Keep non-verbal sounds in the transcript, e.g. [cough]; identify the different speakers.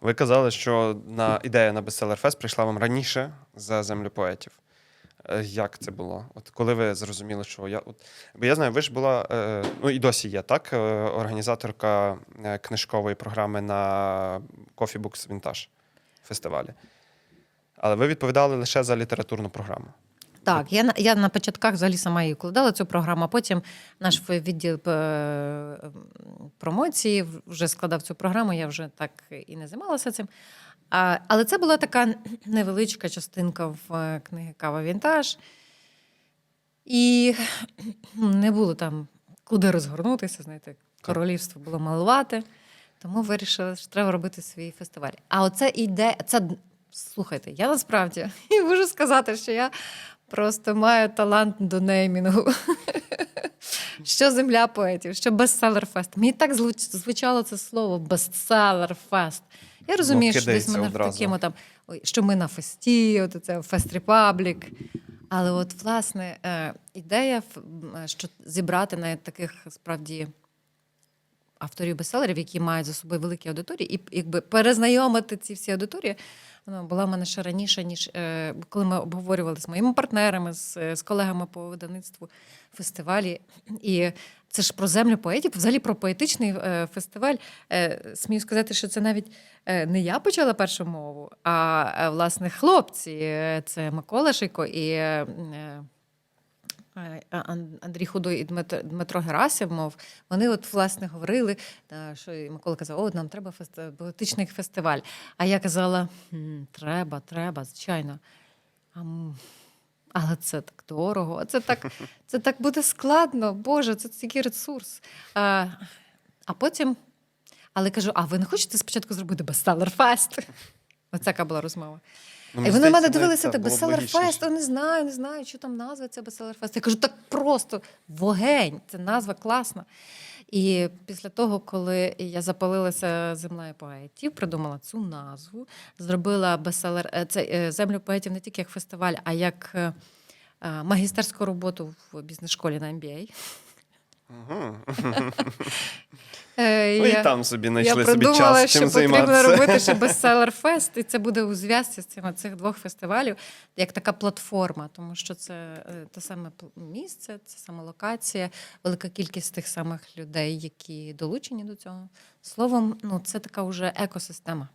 Speaker 1: Ви казали, що на ідея на Fest прийшла вам раніше за землю поетів. Е, Як це було? От коли ви зрозуміли, що я. От, бо я знаю, ви ж була, е, ну і досі є, так? е, Організаторка книжкової програми на Coffee Books Vintage фестивалі. Але ви відповідали лише за літературну програму.
Speaker 2: Так, я я на початках взагалі сама її укладала цю програму. а Потім наш відділ промоції вже складав цю програму. Я вже так і не займалася цим. А, але це була така невеличка частинка в е, книги Кава Вінтаж. І не було там куди розгорнутися, знаєте, королівство було малувати. Тому вирішили, що треба робити свій фестиваль. А оце іде, це слухайте, я насправді [laughs] можу сказати, що я просто маю талант до неймінгу. [laughs] Що земля поетів, що бестселер фест. Мені так звуч- звучало це слово бестселер фест. Я розумію, що десь мене в такому там, що ми на фесті, от це Фест Репаблік. Але от, власне, е, ідея, е, що зібрати на таких справді авторів бестселерів, які мають за собою великі аудиторії, і якби перезнайомити ці всі аудиторії, вона була в мене ще раніше, ніж е, коли ми обговорювали з моїми партнерами, з, е, з колегами по видавництву фестивалі. І це ж про землю поетів, взагалі про поетичний е, фестиваль. Смію сказати, що це навіть не я почала першу мову, а власне хлопці. Це Микола Шийко і. Е, Ан- Андрій Худой і Дмитро, Дмитро Герасимов, вони от власне говорили, що Микола казав, о, нам треба фест- поетичний фестиваль. А я казала: треба, треба, звичайно. А, але це так дорого, це так, [laughs] це так буде складно. Боже, це такий ресурс. А, а потім, але кажу: а ви не хочете спочатку зробити бестселер фест? Оце яка була розмова.
Speaker 1: Ну,
Speaker 2: І вони на мене дивилися так
Speaker 1: було б
Speaker 2: Bestseller
Speaker 1: логічніше.
Speaker 2: Fest, не знаю, не знаю, що там назва це Bestseller Fest. Я кажу, так просто вогень, це назва класна. І після того, коли я запалилася землею поетів, придумала цю назву, зробила бестселер е, це е, землю поетів не тільки як фестиваль, а як е, магістерську роботу в бізнес-школі на MBA. [laughs]
Speaker 1: Угу.
Speaker 2: Е,
Speaker 1: Ну
Speaker 2: я-
Speaker 1: і там собі
Speaker 2: я
Speaker 1: собі
Speaker 2: придумала,
Speaker 1: час,
Speaker 2: що
Speaker 1: чим
Speaker 2: потрібно
Speaker 1: займатися.
Speaker 2: робити ще бестселер фест, і це буде у зв'язці з цими цих двох фестивалів, як така платформа, тому що це е, те саме місце, це саме локація, велика кількість тих самих людей, які долучені до цього. Словом, ну це така вже екосистема.